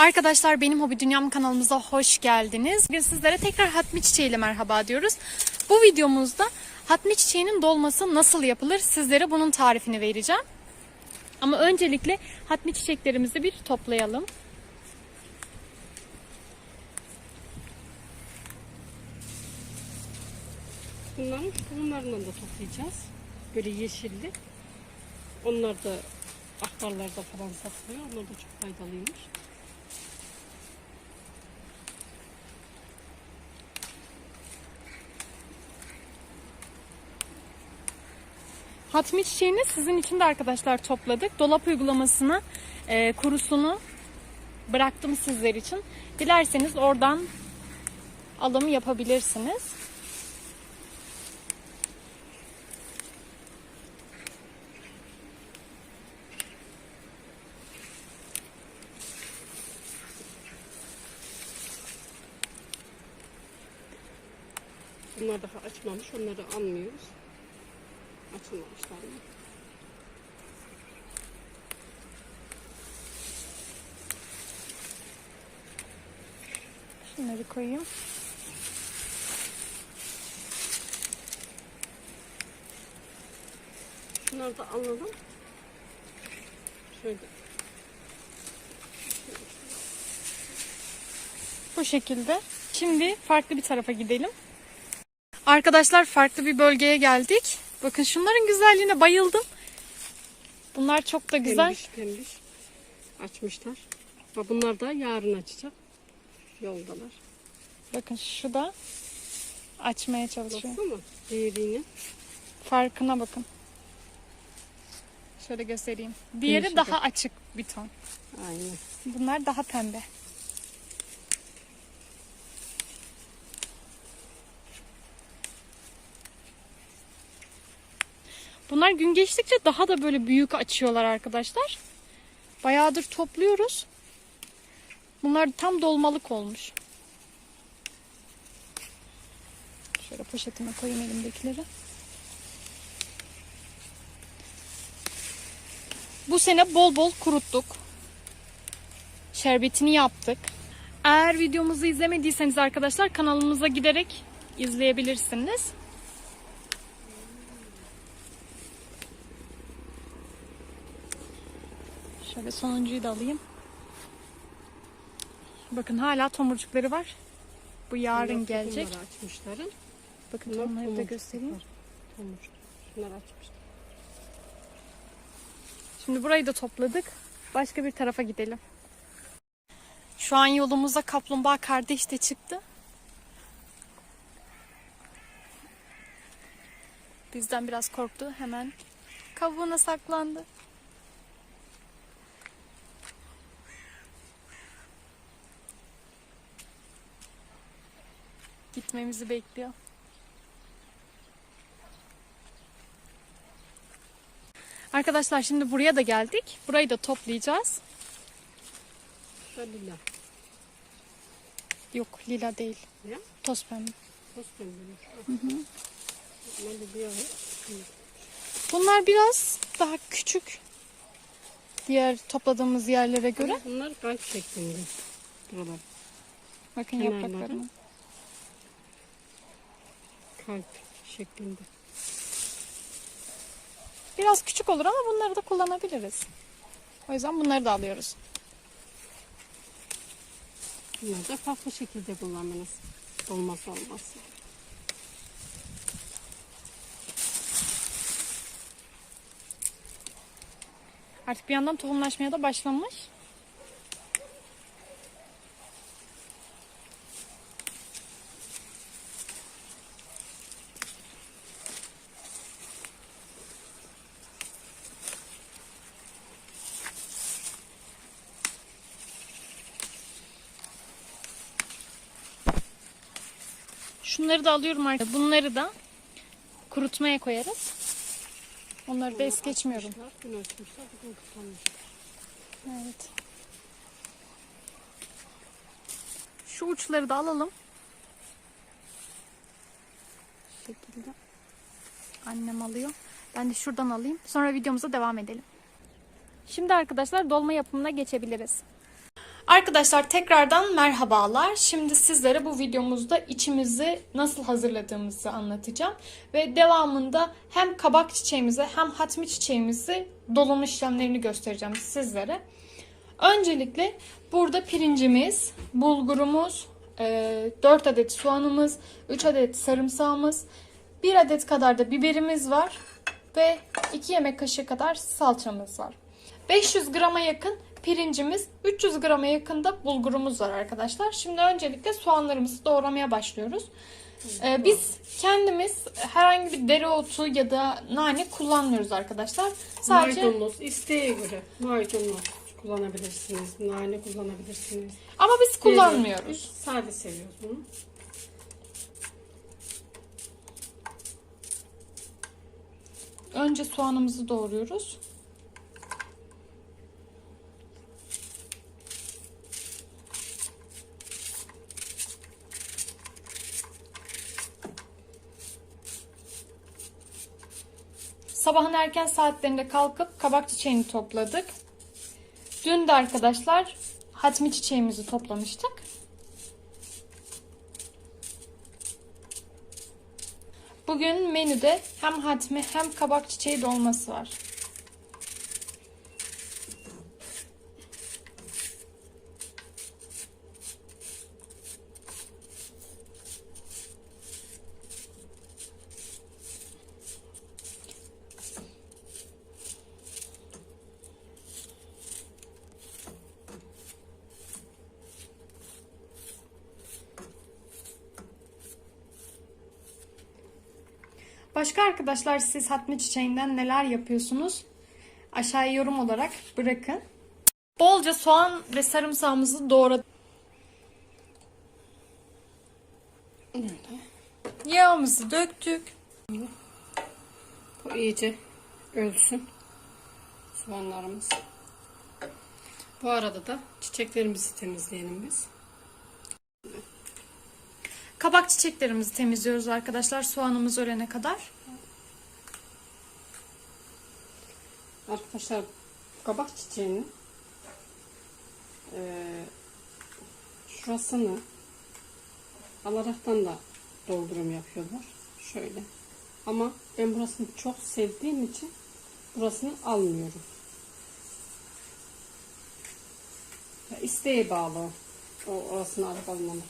Arkadaşlar benim Hobi Dünyam kanalımıza hoş geldiniz. Bugün sizlere tekrar hatmi çiçeğiyle merhaba diyoruz. Bu videomuzda hatmi çiçeğinin dolması nasıl yapılır sizlere bunun tarifini vereceğim. Ama öncelikle hatmi çiçeklerimizi bir toplayalım. Bunların tohumlarından da toplayacağız. Böyle yeşilli. Onlar da aktarlarda falan satılıyor. Onlar da çok faydalıymış. Hatmi çiçeğini sizin için de arkadaşlar topladık. Dolap uygulamasına e, kurusunu bıraktım sizler için. Dilerseniz oradan alım yapabilirsiniz. Bunlar daha açmamış. Onları almıyoruz. Açılmamışlar mı? Şunları koyayım. Şunları da alalım. Şöyle. Bu şekilde. Şimdi farklı bir tarafa gidelim. Arkadaşlar farklı bir bölgeye geldik. Bakın şunların güzelliğine bayıldım. Bunlar çok da güzel. Pembiş pembiş. Açmışlar. Ama bunlar da yarın açacak. Yoldalar. Bakın şu da açmaya çalışıyor. Nasıl mı? Diğerini. Farkına bakın. Şöyle göstereyim. Diğeri Değişik. daha açık bir ton. Aynen. Bunlar daha pembe. Bunlar gün geçtikçe daha da böyle büyük açıyorlar arkadaşlar. Bayağıdır topluyoruz. Bunlar tam dolmalık olmuş. Şöyle poşetime koyayım elimdekileri. Bu sene bol bol kuruttuk şerbetini yaptık. Eğer videomuzu izlemediyseniz arkadaşlar kanalımıza giderek izleyebilirsiniz. Şöyle sonuncuyu da alayım. Bakın hala tomurcukları var. Bu yarın gelecek. açmışların. Bakın Bunlar onları da göstereyim. Tomurcuk. Şunlar açmışlar. Şimdi burayı da topladık. Başka bir tarafa gidelim. Şu an yolumuza kaplumbağa kardeş de çıktı. Bizden biraz korktu. Hemen kabuğuna saklandı. Gitmemizi bekliyor. Arkadaşlar şimdi buraya da geldik. Burayı da toplayacağız. Şöyle lila. Yok lila değil. Ya. Toz pembe. Toz pembe. Hı hı. Bunlar biraz daha küçük. Diğer topladığımız yerlere göre. Bunlar kalp şeklinde. Buralar. Bakın Kenarları. yapraklarına. Kalp şeklinde. Biraz küçük olur ama bunları da kullanabiliriz. O yüzden bunları da alıyoruz. Bunlar da farklı şekilde kullanmanız. Olmazsa olmaz. Artık bir yandan tohumlaşmaya da başlamış. Şunları da alıyorum artık. Bunları da kurutmaya koyarız. Onları da es geçmiyorum. Evet. Şu uçları da alalım. Bu şekilde. Annem alıyor. Ben de şuradan alayım. Sonra videomuza devam edelim. Şimdi arkadaşlar dolma yapımına geçebiliriz. Arkadaşlar tekrardan merhabalar. Şimdi sizlere bu videomuzda içimizi nasıl hazırladığımızı anlatacağım. Ve devamında hem kabak çiçeğimizi hem hatmi çiçeğimizi dolum işlemlerini göstereceğim sizlere. Öncelikle burada pirincimiz, bulgurumuz, 4 adet soğanımız, 3 adet sarımsağımız, 1 adet kadar da biberimiz var ve 2 yemek kaşığı kadar salçamız var. 500 grama yakın pirincimiz, 300 grama yakın da bulgurumuz var arkadaşlar. Şimdi öncelikle soğanlarımızı doğramaya başlıyoruz. Ee, biz kendimiz herhangi bir dereotu ya da nane kullanmıyoruz arkadaşlar. Sadece Maydanoz isteğe göre maydanoz kullanabilirsiniz, nane kullanabilirsiniz. ama biz kullanmıyoruz. Biz sade seviyoruz bunu. Önce soğanımızı doğruyoruz. Sabahın erken saatlerinde kalkıp kabak çiçeğini topladık. Dün de arkadaşlar hatmi çiçeğimizi toplamıştık. Bugün menüde hem hatmi hem kabak çiçeği dolması var. Başka arkadaşlar siz hatmi çiçeğinden neler yapıyorsunuz? Aşağıya yorum olarak bırakın. Bolca soğan ve sarımsağımızı doğradık. Yağımızı döktük. Bu iyice ölsün. Soğanlarımız. Bu arada da çiçeklerimizi temizleyelim biz. Kabak çiçeklerimizi temizliyoruz arkadaşlar soğanımız ölene kadar. Arkadaşlar kabak çiçeğinin eee şurasını alaraktan da doldurum yapıyorlar. Şöyle. Ama ben burasını çok sevdiğim için burasını almıyorum. Ya isteğe bağlı o. orasını alıp almamı.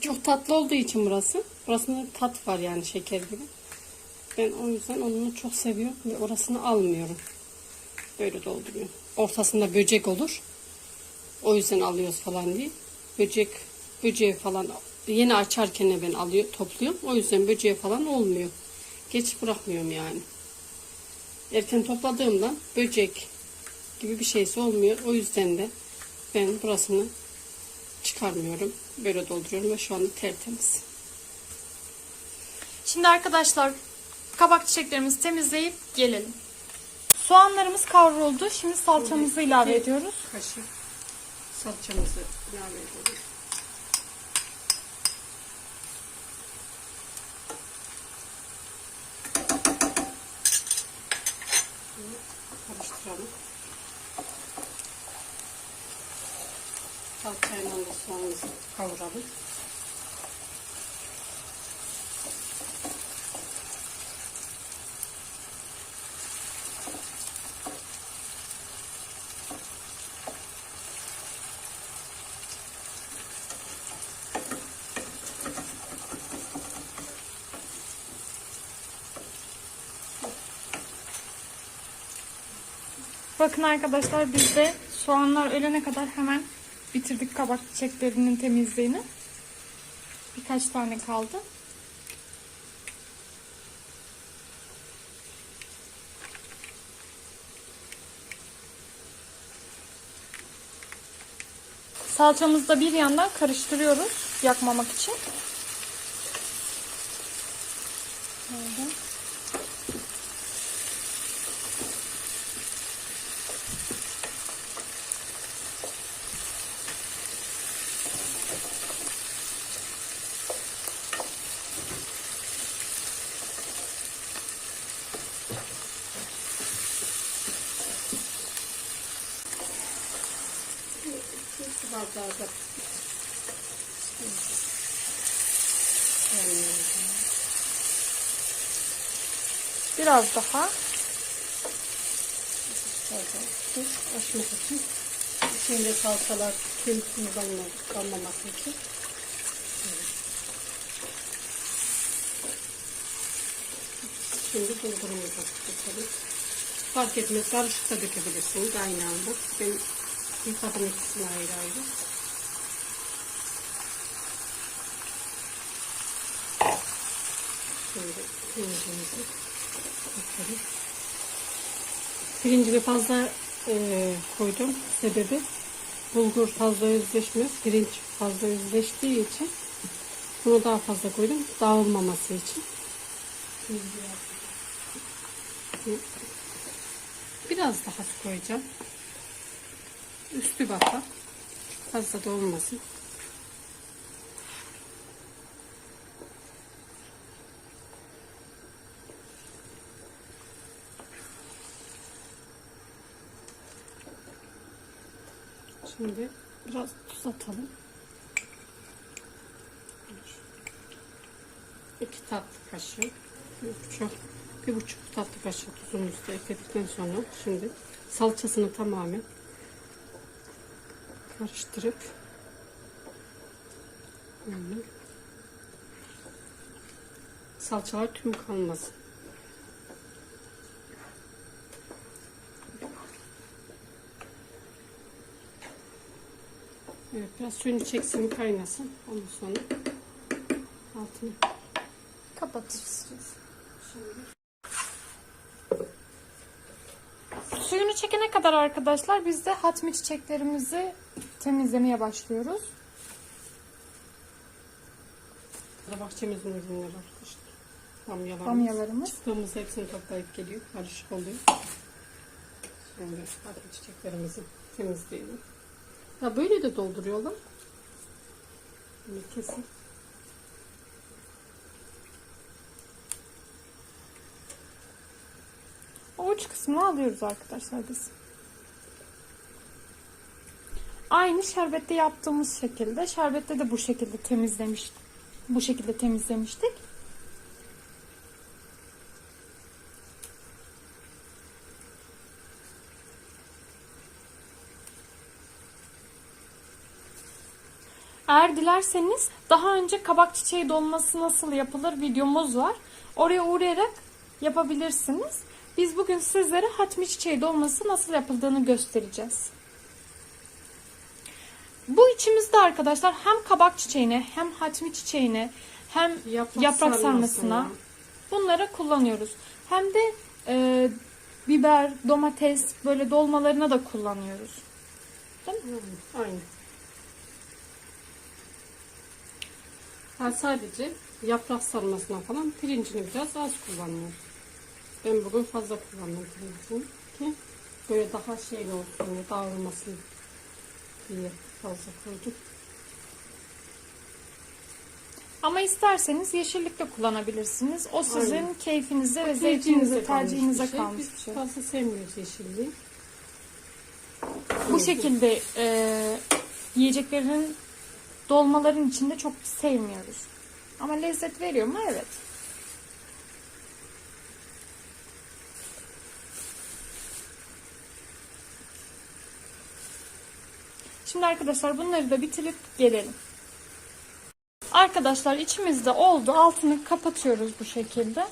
Çok tatlı olduğu için burası. Burasında tat var yani şeker gibi. Ben o yüzden onu çok seviyorum ve orasını almıyorum. Böyle dolduruyorum. Ortasında böcek olur. O yüzden alıyoruz falan diye. Böcek, böceği falan yeni açarken ben alıyor, topluyorum. O yüzden böceği falan olmuyor. Geç bırakmıyorum yani. Erken topladığımdan böcek gibi bir şeysi olmuyor. O yüzden de ben burasını çıkarmıyorum. Böyle dolduruyorum ve şu anda tertemiz. Şimdi arkadaşlar kabak çiçeklerimizi temizleyip gelelim. Soğanlarımız kavruldu. Şimdi salçamızı ilave ediyoruz. Kaşık salçamızı ilave ediyoruz. Salçayla da soğanımızı kavuralım. Bakın arkadaşlar biz de soğanlar ölene kadar hemen bitirdik kabak çiçeklerinin temizliğini. Birkaç tane kaldı. Salçamızı da bir yandan karıştırıyoruz yakmamak için. Bardağı da Biraz daha. açmak için. İçinde salçalar kullanmamak, kalmaması için. Şimdi bulgurumuzu dökelim. Fark etmez. Karışık da dökebilirsiniz aynı anda. Ben yıkadım ikisini ayrı ayrı. Şimdi pirincimizi dökelim. Pirincini fazla e, koydum. Sebebi bulgur fazla özleşmez. Pirinç fazla özleştiği için bunu daha fazla koydum. Dağılmaması için. Biraz daha koyacağım. Üstü baka. Fazla da olmasın. Şimdi biraz tuz atalım. İki tatlı kaşığı. Bir buçuk, bir buçuk tatlı kaşığı tuzumuzu da ekledikten sonra şimdi salçasını tamamen karıştırıp böyle salçalar tüm kalmasın. Evet, biraz suyunu çeksin, kaynasın. Ondan sonra altını Kapatırız. Suyunu çekene kadar arkadaşlar biz de hatmi çiçeklerimizi temizlemeye başlıyoruz. Burada bahçemizin ürünleri arkadaşlar. Bamyalarımız. Bamyalarımız. Çıktığımız hepsini toplayıp geliyor. Karışık oluyor. Şimdi hafif çiçeklerimizi temizleyelim. Ya böyle de dolduruyorlar. Böyle kesin. Uç kısmını alıyoruz arkadaşlar biz. Aynı şerbette yaptığımız şekilde. Şerbette de bu şekilde temizlemiş. Bu şekilde temizlemiştik. Eğer dilerseniz daha önce kabak çiçeği dolması nasıl yapılır videomuz var. Oraya uğrayarak yapabilirsiniz. Biz bugün sizlere hatmi çiçeği dolması nasıl yapıldığını göstereceğiz. Bu içimizde arkadaşlar hem kabak çiçeğine hem hatmi çiçeğine hem Yaprak yaprak, sarmasına. bunları kullanıyoruz. Hem de e, biber, domates böyle dolmalarına da kullanıyoruz. Hı, Aynı. Ha, sadece yaprak sarmasına falan pirincini biraz az kullanıyoruz. Ben bugün fazla kullandım pirincini ki böyle daha şeyli olsun, dağılmasın diye fazla koydum. Ama isterseniz yeşillik de kullanabilirsiniz. O sizin Aynen. keyfinize ve Tercihinize zevkinize, kalmış tercihinize bir şey. kalmış Biz bir şey. fazla sevmiyoruz yeşilliği. Bu şekilde e, yiyeceklerin dolmaların içinde çok sevmiyoruz. Ama lezzet veriyor mu? Evet. Şimdi arkadaşlar bunları da bitirip gelelim. Arkadaşlar içimizde oldu. Altını kapatıyoruz bu şekilde.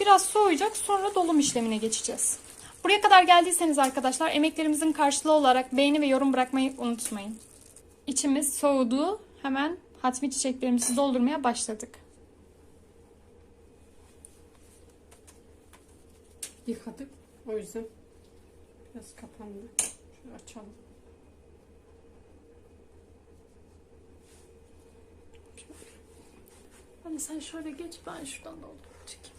Biraz soğuyacak sonra dolum işlemine geçeceğiz. Buraya kadar geldiyseniz arkadaşlar emeklerimizin karşılığı olarak beğeni ve yorum bırakmayı unutmayın. İçimiz soğudu. Hemen hatmi çiçeklerimizi doldurmaya başladık. yıkadık. O yüzden biraz kapandı açalım. Hani sen şöyle geç ben şuradan da. Çekeyim.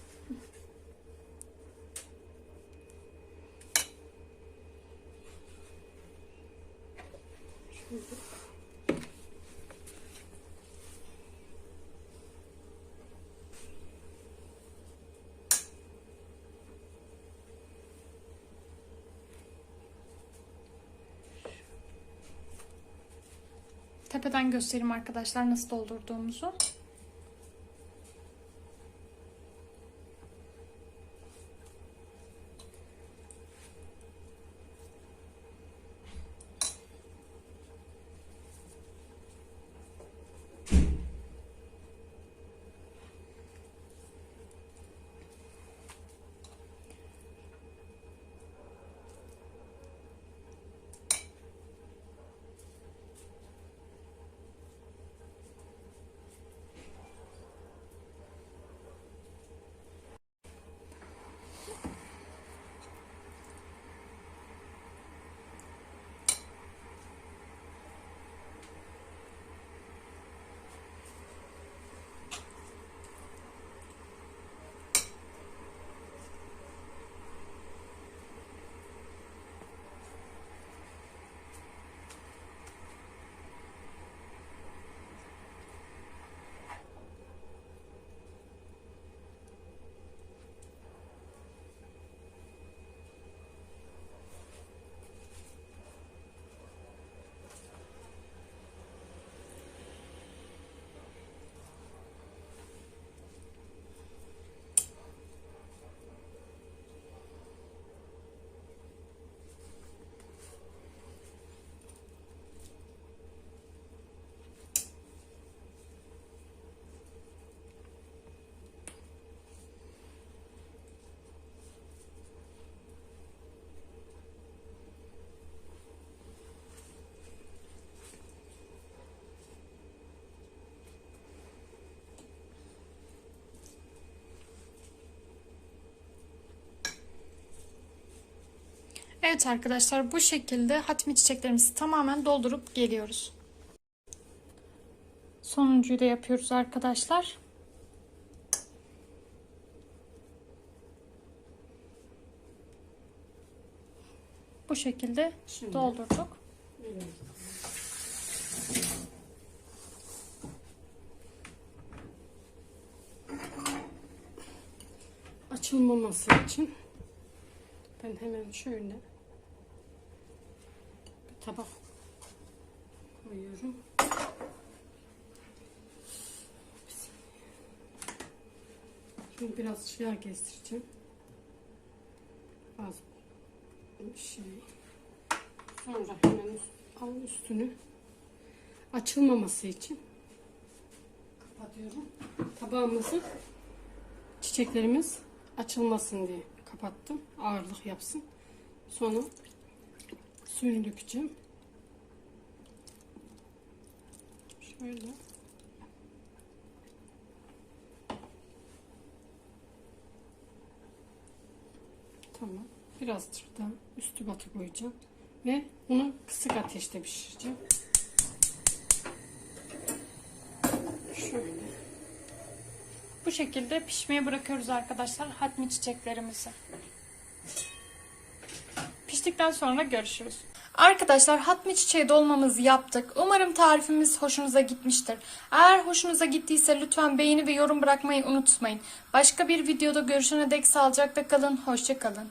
Şöyle. Tepeden göstereyim arkadaşlar nasıl doldurduğumuzu. Evet arkadaşlar bu şekilde hatmi çiçeklerimizi tamamen doldurup geliyoruz. Sonuncuyu da yapıyoruz arkadaşlar. Bu şekilde Şimdi. doldurduk. Açılmaması için ben hemen şöyle tabak koyuyorum. Şimdi biraz yağ gezdireceğim. Az bir şey. Sonra hemen al üstünü açılmaması için kapatıyorum. Tabağımızı çiçeklerimiz açılmasın diye kapattım. Ağırlık yapsın. Sonra suyunu dökeceğim. Şöyle. Tamam. Birazdır da üstü batı koyacağım. Ve bunu kısık ateşte pişireceğim. Şöyle. Bu şekilde pişmeye bırakıyoruz arkadaşlar hatmi çiçeklerimizi. Piştikten sonra görüşürüz. Arkadaşlar hatmi çiçeği dolmamızı yaptık. Umarım tarifimiz hoşunuza gitmiştir. Eğer hoşunuza gittiyse lütfen beğeni ve yorum bırakmayı unutmayın. Başka bir videoda görüşene dek sağlıcakla kalın. Hoşça kalın.